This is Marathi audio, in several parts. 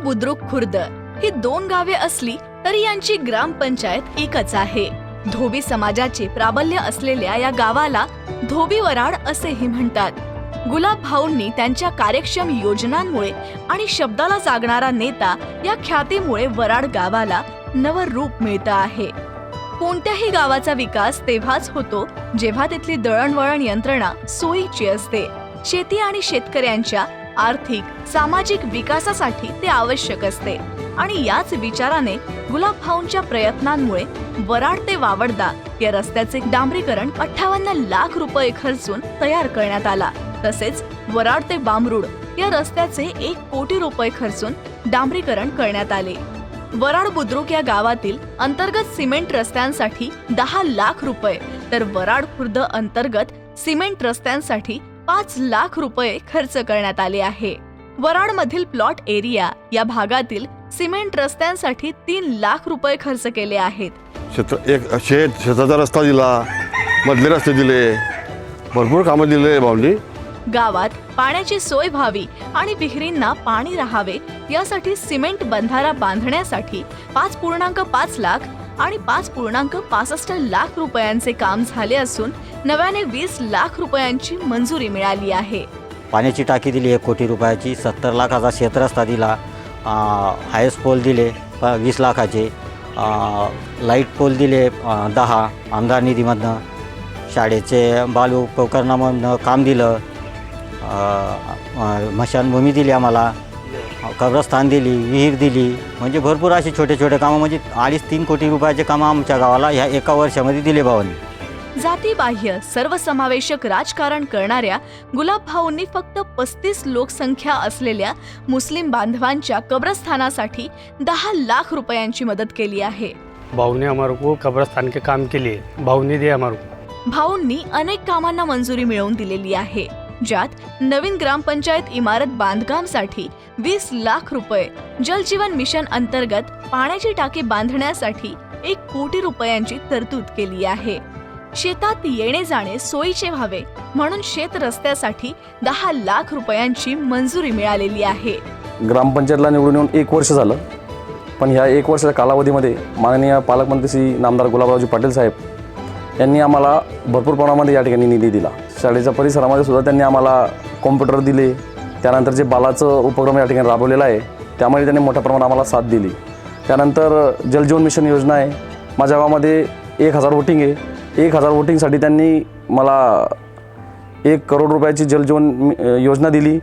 बुद्रुक खुर्द ही दोन गावे असली तरी यांची ग्रामपंचायत एकच आहे. धोबी समाजाचे प्राबल्य असलेल्या या गावाला धोबी वराड असेही म्हणतात. गुलाब भाऊंनी त्यांच्या कार्यक्षम योजनांमुळे आणि शब्दाला जागणारा नेता या ख्यातीमुळे वराड गावाला नवं रूप मिळतं आहे. कोणत्याही गावाचा विकास तेव्हाच होतो जेव्हा तिथली दळणवळण यंत्रणा सोयीची असते. शेती आणि शेतकऱ्यांच्या आर्थिक सामाजिक विकासासाठी ते आवश्यक असते. आणि याच विचाराने गुलाब भाऊंच्या प्रयत्नांमुळे वराड ते वावडदा या रस्त्याचे डांबरीकरण अठ्ठावन्न लाख रुपये खर्चून तयार करण्यात आला. तसेच वराड ते बामरुड या रस्त्याचे एक कोटी रुपये खर्चून डांबरीकरण करण्यात आले. वराड बुद्रुक या गावातील अंतर्गत सिमेंट रस्त्यांसाठी दहा लाख रुपये तर वराड खुर्द अंतर्गत सिमेंट रस्त्यांसाठी पाच लाख रुपये खर्च करण्यात आले आहे. वराड मधील प्लॉट एरिया या भागातील सिमेंट रस्त्यांसाठी तीन लाख रुपये खर्च केले आहेत. शेत एक शेत शेताचा रस्ता दिला मधले रस्ते दिले भरपूर कामं दिले भाऊंनी गावात पाण्याची सोय व्हावी आणि विहिरींना पाणी राहावे यासाठी सिमेंट बंधारा बांधण्यासाठी पाच पूर्णांक पाच लाख आणि पाच पूर्णांक पासष्ट लाख रुपयांचे काम झाले असून नव्याने वीस लाख रुपयांची मंजुरी मिळाली आहे. पाण्याची टाकी दिली एक कोटी रुपयाची सत्तर लाखाचा क्षेत्रस्ता दिला हायस्ट पोल दिले प- वीस लाखाचे लाइट पोल दिले दहा आमदार निधीमधनं शाळेचे बालू उपकरणामधनं काम दिलं मशानभूमी दिली आम्हाला. कब्रस्तान दिली विहीर दिली म्हणजे भरपूर असे छोटे छोटे कामं म्हणजे अडीच तीन कोटी रुपयाचे कामं आमच्या गावाला ह्या एका वर्षामध्ये दिले भावांनी. जातीबाह्य सर्वसमावेशक राजकारण करणाऱ्या गुलाब भाऊंनी फक्त पस्तीस लोकसंख्या असलेल्या मुस्लिम बांधवांच्या कब्रस्थानासाठी दहा लाख रुपयांची मदत केली आहे. भाऊ ने हमारे को कब्रस्तान के काम के लिए भाऊ ने दिया हमारे भाऊंनी अनेक कामांना मंजुरी मिळवून दिलेली आहे. ज्यात नवीन ग्रामपंचायत इमारत बांधकामसाठी वीस लाख रुपये जलजीवन मिशन अंतर्गत पाण्याची टाकी बांधण्यासाठी एक कोटी रुपयांची तरतूद केली आहे. शेतात येणे जाणे सोयीचे व्हावे म्हणून शेत रस्त्यासाठी दहा लाख रुपयांची मंजुरी मिळालेली आहे. ग्रामपंचायतला निवडून येऊन एक वर्ष झालं पण ह्या एक वर्षाच्या कालावधीमध्ये माननीय पालकमंत्री श्री नामदार गुलाबरावजी पाटील साहेब यांनी आम्हाला भरपूर प्रमाणामध्ये या ठिकाणी निधी दिला. शाळेच्या परिसरामध्ये सुद्धा त्यांनी आम्हाला कॉम्प्युटर दिले. त्यानंतर जे बालाचं उपक्रम या ठिकाणी राबवलेला आहे त्यामुळे त्यांनी मोठ्या प्रमाणात आम्हाला साथ दिली. त्यानंतर जलजीवन मिशन योजना आहे. माझ्या गावामध्ये एक हजार वोटिंग आहे. एक हजार वोटिंगसाठी त्यांनी मला एक करोड रुपयाची जलजीवन योजना दिली.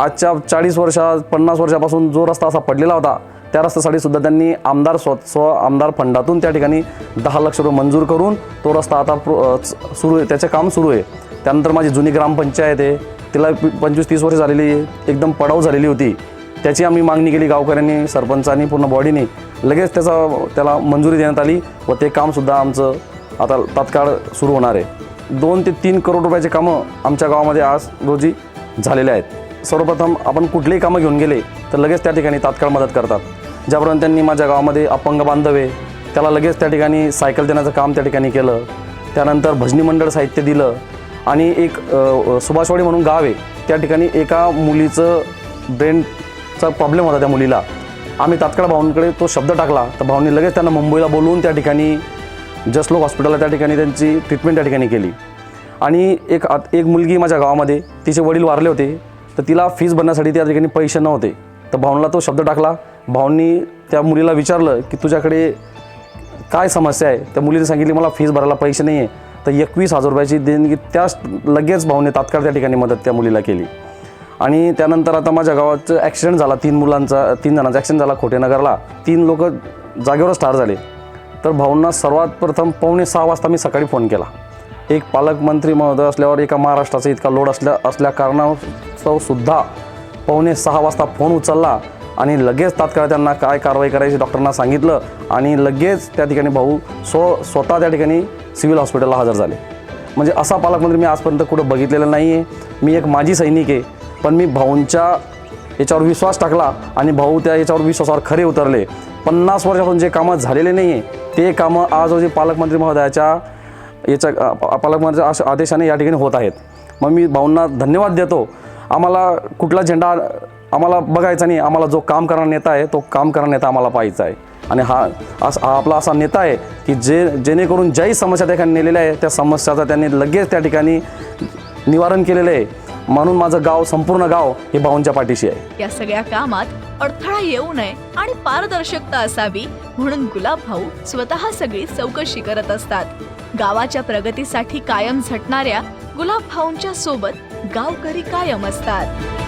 आजच्या चाळीस वर्षा पन्नास वर्षापासून जो रस्ता असा पडलेला होता त्या रस्त्यासाठी सुद्धा त्यांनी आमदार स्व स्व आमदार फंडातून त्या ठिकाणी दहा लक्ष रुपये मंजूर करून तो रस्ता आता प्रो- सुरू आहे त्याचे काम सुरू आहे. त्यानंतर माझी जुनी ग्रामपंचायत आहे तिला पंचवीस तीस वर्ष झालेली आहे एकदम पडाव झालेली होती. त्याची आम्ही मागणी केली गावकऱ्यांनी सरपंचांनी पूर्ण बॉडीने. लगेच त्याचा त्याला मंजुरी देण्यात आली व ते कामसुद्धा आमचं आता तात्काळ सुरू होणार आहे. दोन ते तीन करोड रुपयाचे कामं आमच्या गावामध्ये आज रोजी झालेले आहेत. सर्वप्रथम आपण कुठलेही कामं घेऊन गेले तर लगेच त्या ठिकाणी तात्काळ मदत करतात. ज्याप्रमाणे त्यांनी माझ्या गावामध्ये अपंग बांधव आहे त्याला लगेच त्या ठिकाणी सायकल देण्याचं काम त्या ठिकाणी केलं. त्यानंतर भजनी मंडळ साहित्य दिलं आणि एक सुभाषवाडी म्हणून गाव आहे त्या ठिकाणी एका मुलीचं ब्रेनचा प्रॉब्लेम होता त्या मुलीला. आम्ही तात्काळ भाऊंकडे तो शब्द टाकला तर भाऊंनी लगेच त्यांना मुंबईला बोलवून त्या ठिकाणी जसलोक हॉस्पिटलला त्या ठिकाणी त्यांची ट्रीटमेंट त्या ठिकाणी केली. आणि एक आत- एक मुलगी माझ्या गावामध्ये तिचे वडील वारले होते तर तिला फीज भरण्यासाठी त्या ठिकाणी पैसे नव्हते. तर भाऊंना तो शब्द टाकला. भाऊंनी त्या मुलीला विचारलं की तुझ्याकडे काय समस्या आहे? त्या मुलीने सांगितली मला फीस भरायला पैसे नाही आहे तर एकवीस हजार रुपयाची देणगी त्याच लगेच भाऊने तात्काळ त्या ठिकाणी मदत त्या मुलीला केली. आणि त्यानंतर आता माझ्या गावात ॲक्सिडेंट झाला तीन मुलांचा तीन जणांचा ॲक्सिडेंट झाला खोटेनगरला. तीन लोक जागेवरच ठार झाले. तर भाऊंना सर्वात प्रथम पावणे सहा वाजता मी सकाळी फोन केला. एक पालकमंत्री महोदय असल्यावर एका महाराष्ट्राचा इतका लोड असल्या असल्या कारणास्तव सुद्धा पावणे सहा वाजता फोन उचलला आणि लगेच तात्काळ त्यांना काय कारवाई करायची डॉक्टरांना सांगितलं आणि लगेच त्या ठिकाणी भाऊ स्व स्वतः त्या ठिकाणी सिव्हिल हॉस्पिटलला हजर झाले. म्हणजे असा पालकमंत्री मी आजपर्यंत कुठं बघितलेला नाही आहे मी एक माजी सैनिक आहे पण मी भाऊंच्या याच्यावर विश्वास टाकला आणि भाऊ त्या याच्यावर विश्वासावर खरे उतरले. पन्नास वर्षापासून जे कामं झालेले नाही आहे ते कामं आज रोजी पालकमंत्री महोदयाच्या याच्या पालकमंत्र्याच्या आदेशाने या ठिकाणी होत आहेत. मग मी भाऊंना धन्यवाद देतो. आम्हाला कुठला झेंडा आम्हाला बघायचा नाही आम्हाला जो काम करणारा नेता आहे तो काम करणारा नेता आम्हाला पाहायचा आहे. आणि हा अस- हा आपला असा नेता आहे की जे जेणेकरून ज्याही समस्या त्या ठिकाणी नेलेल्या आहे त्या समस्याचा त्यांनी लगेच त्या ठिकाणी निवारण केलेलं आहे. म्हणून माझं गाव संपूर्ण गाव हे भाऊंच्या पाठीशी आहे. या सगळ्या कामात अडथळा येऊ नये आणि पारदर्शकता असावी म्हणून गुलाब भाऊ स्वतः सगळी चौकशी करत असतात. गावाच्या प्रगतीसाठी कायम झटणाऱ्या गुलाब भाऊंच्या सोबत गावकरी कायम असतात.